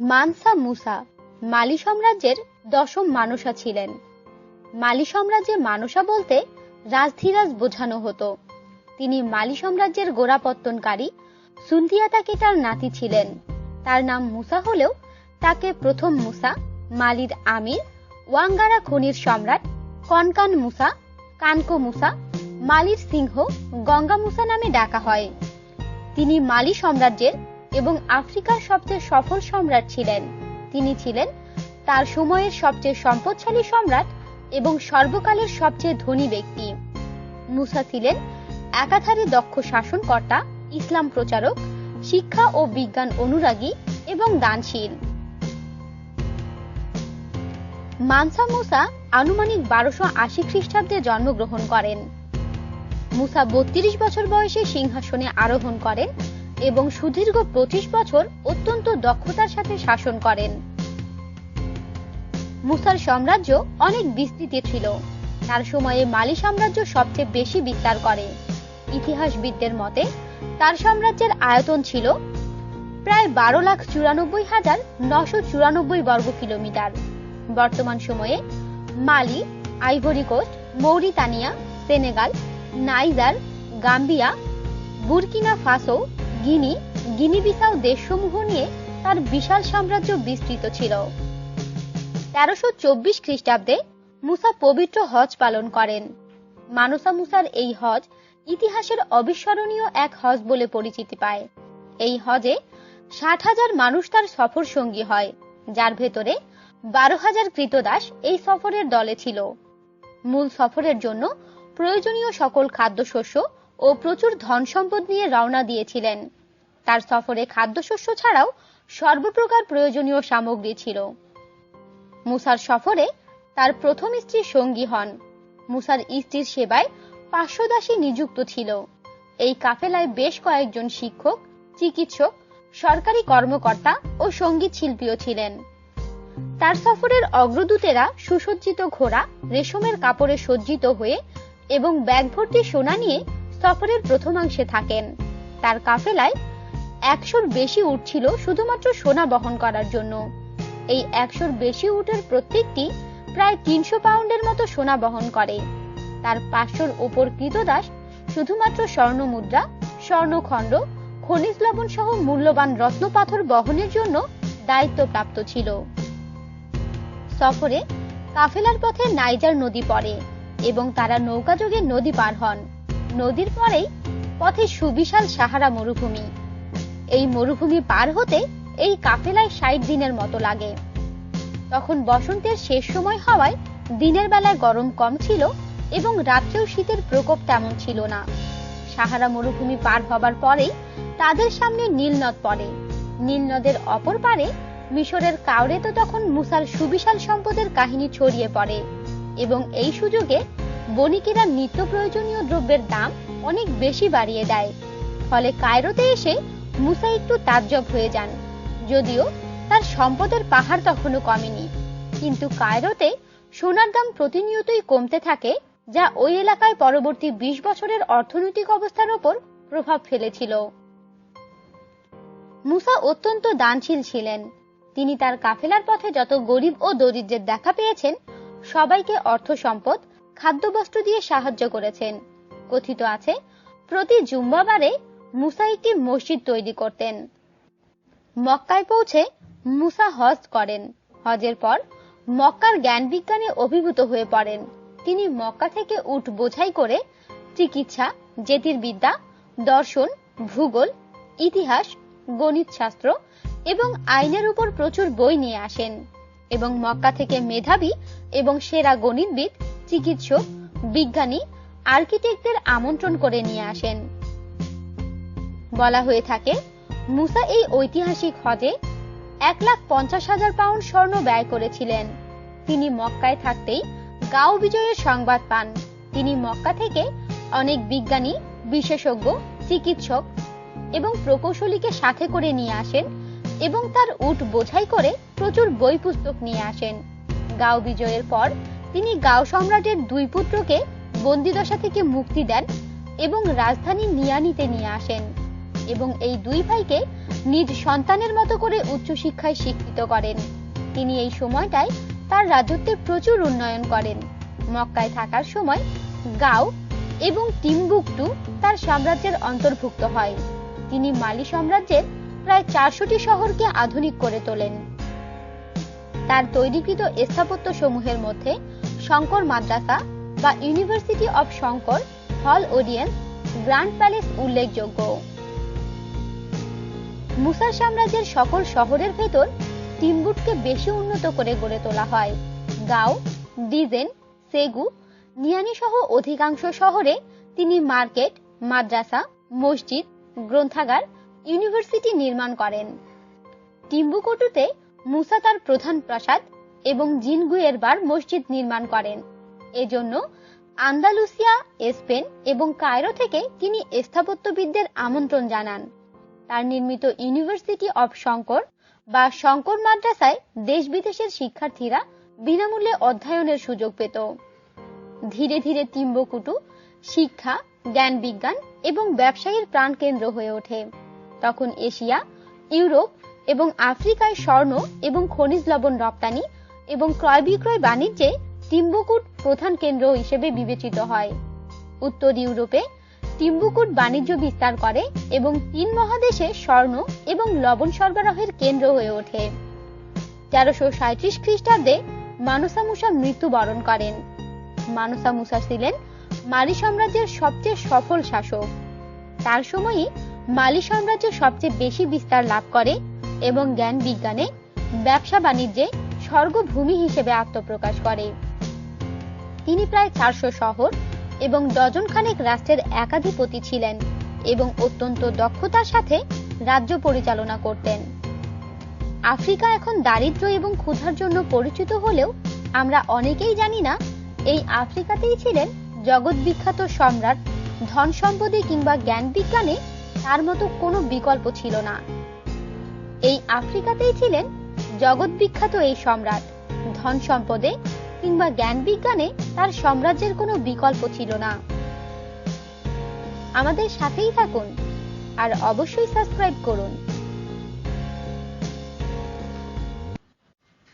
মানসা মুসা মালি সাম্রাজ্যের দশম মানুষা ছিলেন। মালি সাম্রাজ্যে মানুষা বলতে রাজধীরাজ বোঝানো হতো। তিনি মালি সাম্রাজ্যের গোড়াপত্তনকারী সুন্দিয়াতা কেটার নাতি ছিলেন। তার নাম মুসা হলেও তাকে প্রথম মুসা মালির আমির, ওয়াঙ্গারা খনির সম্রাট কনকান মুসা, কানকো মুসা, মালির সিংহ গঙ্গা মুসা নামে ডাকা হয়। তিনি মালি সাম্রাজ্যের এবং আফ্রিকার সবচেয়ে সফল সম্রাট ছিলেন। তিনি ছিলেন তার সময়ের সবচেয়ে সম্পদশালী সম্রাট এবং সর্বকালের সবচেয়ে ধনী ব্যক্তি। মুসা ছিলেন একাধারে দক্ষ শাসনকর্তা, ইসলাম প্রচারক, শিক্ষা ও বিজ্ঞান অনুরাগী এবং দানশীল। মানসা মুসা আনুমানিক বারোশো আশি খ্রিস্টাব্দে জন্মগ্রহণ করেন। মুসা বত্রিশ বছর বয়সে সিংহাসনে আরোহণ করেন এবং সুদীর্ঘ পঁচিশ বছর অত্যন্ত দক্ষতার সাথে শাসন করেন। মুসার সাম্রাজ্য অনেক বিস্তৃতি ছিল। তার সময়ে মালি সাম্রাজ্য সবচেয়ে বেশি বিস্তার করে। ইতিহাসবিদদের মতে, তার সাম্রাজ্যের আয়তন ছিল প্রায় বারো লাখ চুরানব্বই হাজার নশো চুরানব্বই বর্গ কিলোমিটার। বর্তমান সময়ে Mali, Ivory Coast, Mauritania, Senegal, Niger, Gambia, Burkina Faso Guinea Guinea Bissau দেশসমূহ নিয়ে তার বিশাল সাম্রাজ্য বিস্তৃত ছিল। তেরোশো চব্বিশ খ্রিস্টাব্দে মুসা পবিত্র হজ পালন করেন। মানসা মুসার এই হজ ইতিহাসের অবিস্মরণীয় এক হজ বলে পরিচিতি পায়। এই হজে ষাট হাজার মানুষ তার সফর সঙ্গী হয়, যার ভেতরে বারো হাজার কৃতদাস এই সফরের দলে ছিল। মূল সফরের জন্য প্রয়োজনীয় সকল খাদ্যশস্য ও প্রচুর ধন সম্পদ নিয়ে রওনা দিয়েছিলেন। তার সফরে খাদ্যশস্য ছাড়াও সর্বপ্রকার প্রয়োজনীয় সামগ্রী ছিল। মুসার সফরে তার প্রথম স্ত্রী সঙ্গী হন। মুসার স্ত্রীর সেবায় পাঁচশো দাসী নিযুক্ত ছিল। এই কাফেলায় বেশ কয়েকজন শিক্ষক, চিকিৎসক, সরকারি কর্মকর্তা ও সংগীত শিল্পীও ছিলেন। তার সফরের অগ্রদূতেরা সুসজ্জিত ঘোড়া, রেশমের কাপড়ে সজ্জিত হয়ে এবং ব্যাগ ভর্তি সোনা নিয়ে সফরের প্রথমাংশে থাকেন। তার কাফেলায় একশোর বেশি উঠ ছিল শুধুমাত্র সোনা বহন করার জন্য। এই একশোর বেশি উটের প্রত্যেকটি প্রায় তিনশো পাউন্ডের মতো সোনা বহন করে। তার পাঁচশোর ওপর কৃতদাস শুধুমাত্র স্বর্ণ মুদ্রা, স্বর্ণখণ্ড, খনিজ লবণ সহ মূল্যবান রত্ন পাথর বহনের জন্য দায়িত্বপ্রাপ্ত ছিল। সফরে কাফেলার পথে নাইজার নদী পড়ে এবং তারা নৌকাযোগে নদী পার হন। নদীর পরেই পথে সুবিশাল সাহারা মরুভূমি। এই মরুভূমি পার হতে এই কাফেলায় ষাট দিনের মতো লাগে। তখন বসন্তের শেষ সময় হওয়ায় দিনের বেলায় গরম কম ছিল এবং রাত্রেও শীতের প্রকোপ তেমন ছিল না। সাহারা মরুভূমি পার হবার পরেই তাদের সামনে নীল নদ পড়ে। নীল নদের অপর পারে মিশরের কাউরে তো তখন মুসার সুবিশাল সম্পদের কাহিনী ছড়িয়ে পড়ে এবং এই সুযোগে বণিকেরা নিত্য প্রয়োজনীয় দ্রব্যের দাম অনেক বেশি বাড়িয়ে দেয়। ফলে কায়রোতে এসে মুসা একটু তাজ্জব হয়ে যান। যদিও তার সম্পদের পাহাড় তখনও কমেনি। কিন্তু কায়রোতে সোনার দাম প্রতিনিয়তই কমতে থাকে, যা ওই এলাকায় পরবর্তী ২০ বছরের অর্থনৈতিক অবস্থার ওপর প্রভাব ফেলেছিল। মুসা অত্যন্ত দানশীল ছিলেন। তিনি তার কাফেলার পথে যত গরিব ও দরিদ্রের দেখা পেয়েছেন, সবাইকে অর্থ সম্পদ খাদ্যবস্ত্র দিয়ে সাহায্য করেছেন। কথিত আছে, প্রতি জুম্বাবারে মুসা একটি মসজিদ তৈরি করতেন। মক্কায় পৌঁছে মুসা হজ করেন। হজের পর মক্কার জ্ঞান বিজ্ঞানে অভিভূত হয়ে পড়েন। তিনি মক্কা থেকে উঠ বোঝাই করে চিকিৎসা, জ্যোতির্বিদ্যা, দর্শন, ভূগোল, ইতিহাস গণিত শাস্ত্র এবং আইনের উপর প্রচুর বই নিয়ে আসেন এবং মক্কা থেকে মেধাবী এবং সেরা গণিতবিদ, চিকিৎসক, বিজ্ঞানী, আর্কিটেক্টদের আমন্ত্রণ করে নিয়ে আসেন। বলা হয়ে থাকে, মুসা এই ঐতিহাসিক হজে এক লাখ পঞ্চাশ হাজার পাউন্ড স্বর্ণ ব্যয় করেছিলেন। তিনি মক্কায় থাকতেই গাও বিজয়ের সংবাদ পান। তিনি মক্কা থেকে অনেক বিজ্ঞানী, বিশেষজ্ঞ, চিকিৎসক এবং প্রকৌশলীকে সাথে করে নিয়ে আসেন এবং তার উট বোঝাই করে প্রচুর বই পুস্তক নিয়ে আসেন। গাও বিজয়ের পর তিনি গাও সম্রাটের দুই পুত্রকে বন্দিদশা থেকে মুক্তি দেন এবং রাজধানী নিয়ানিতে নিয়ে আসেন। এবং এই দুই ভাইকে নিজ সন্তানের মতো করে উচ্চশিক্ষায় শিক্ষিত করেন। তিনি এই সময়টায় তার রাজত্বের প্রচুর উন্নয়ন করেন। মক্কায় থাকার সময় গাও এবং টিম্বুকটু তার সাম্রাজ্যের অন্তর্ভুক্ত হয়। তিনি মালি সাম্রাজ্যের প্রায় চারশোটি শহরকে আধুনিক করে তোলেন। তার তৈরিকৃত স্থাপত্য সমূহের মধ্যে শঙ্কর মাদ্রাসা বা ইউনিভার্সিটি অব শঙ্কর হল ওডিয়েন্স গ্র্যান্ড প্যালেস উল্লেখযোগ্য। মুসার সাম্রাজ্যের সকল শহরের ভেতর টিম্বুটকে বেশি উন্নত করে গড়ে তোলা হয়। গাও, ডিজেন, সেগু, নিয়ানি সহ অধিকাংশ শহরে তিনি মার্কেট, মাদ্রাসা, মসজিদ, গ্রন্থাগার, ইউনিভার্সিটি নির্মাণ করেন। টিম্বুকুটুতে মুসা তার প্রধান প্রাসাদ এবং জিনগুয়ের বার মসজিদ নির্মাণ করেন। এজন্য আন্দালুসিয়া, স্পেন এবং কায়রো থেকে তিনি স্থাপত্যবিদদের আমন্ত্রণ জানান। তার নির্মিত ইউনিভার্সিটি অব শঙ্কর বা শঙ্কর মাদ্রাসায় দেশ বিদেশের শিক্ষার্থীরা বিনামূল্যে অধ্যয়নের সুযোগ পেত। ধীরে ধীরে তিম্বকুটু শিক্ষা, জ্ঞান বিজ্ঞান এবং ব্যবসায়ীর প্রাণকেন্দ্র হয়ে ওঠে। তখন এশিয়া, ইউরোপ এবং আফ্রিকায় স্বর্ণ এবং খনিজ লবণ রপ্তানি এবং ক্রয় বিক্রয় বাণিজ্যে টিম্বুকুট প্রধান কেন্দ্র হিসেবে বিবেচিত হয়। উত্তর ইউরোপে টিম্বুকুট বাণিজ্য বিস্তার করে এবং তিন মহাদেশে স্বর্ণ এবং লবণ সরবরাহের কেন্দ্র হয়ে ওঠে। তেরোশো সাঁত্রিশ খ্রিস্টাব্দে মানসা মুসা মৃত্যুবরণ করেন। মানসা মুসা ছিলেন মালি সাম্রাজ্যের সবচেয়ে সফল শাসক। তার সময়ই মালি সাম্রাজ্য সবচেয়ে বেশি বিস্তার লাভ করে এবং জ্ঞান বিজ্ঞানে, ব্যবসা বাণিজ্যে স্বর্গভূমি হিসেবে আত্মপ্রকাশ করে। তিনি প্রায় চারশো শহর এবং ডজন খানেক রাষ্ট্রের একাধিপতি ছিলেন এবং অত্যন্ত দক্ষতার সাথে রাজ্য পরিচালনা করতেন। আফ্রিকা এখন দারিদ্র এবং ক্ষুধার জন্য পরিচিত হলেও আমরা অনেকেই জানি না এই আফ্রিকাতেই ছিলেন জগৎ বিখ্যাত সম্রাট, ধন সম্পদে কিংবা জ্ঞান বিজ্ঞানে তার মতো কোনো বিকল্প ছিল না। এই আফ্রিকাতেই ছিলেন জগৎ বিখ্যাত এই সম্রাট, ধন সম্পদে কিংবা জ্ঞান বিজ্ঞানে তার সাম্রাজ্যের কোনো বিকল্প ছিল না। আমাদের সাথেই থাকুন আর অবশ্যই সাবস্ক্রাইব করুন।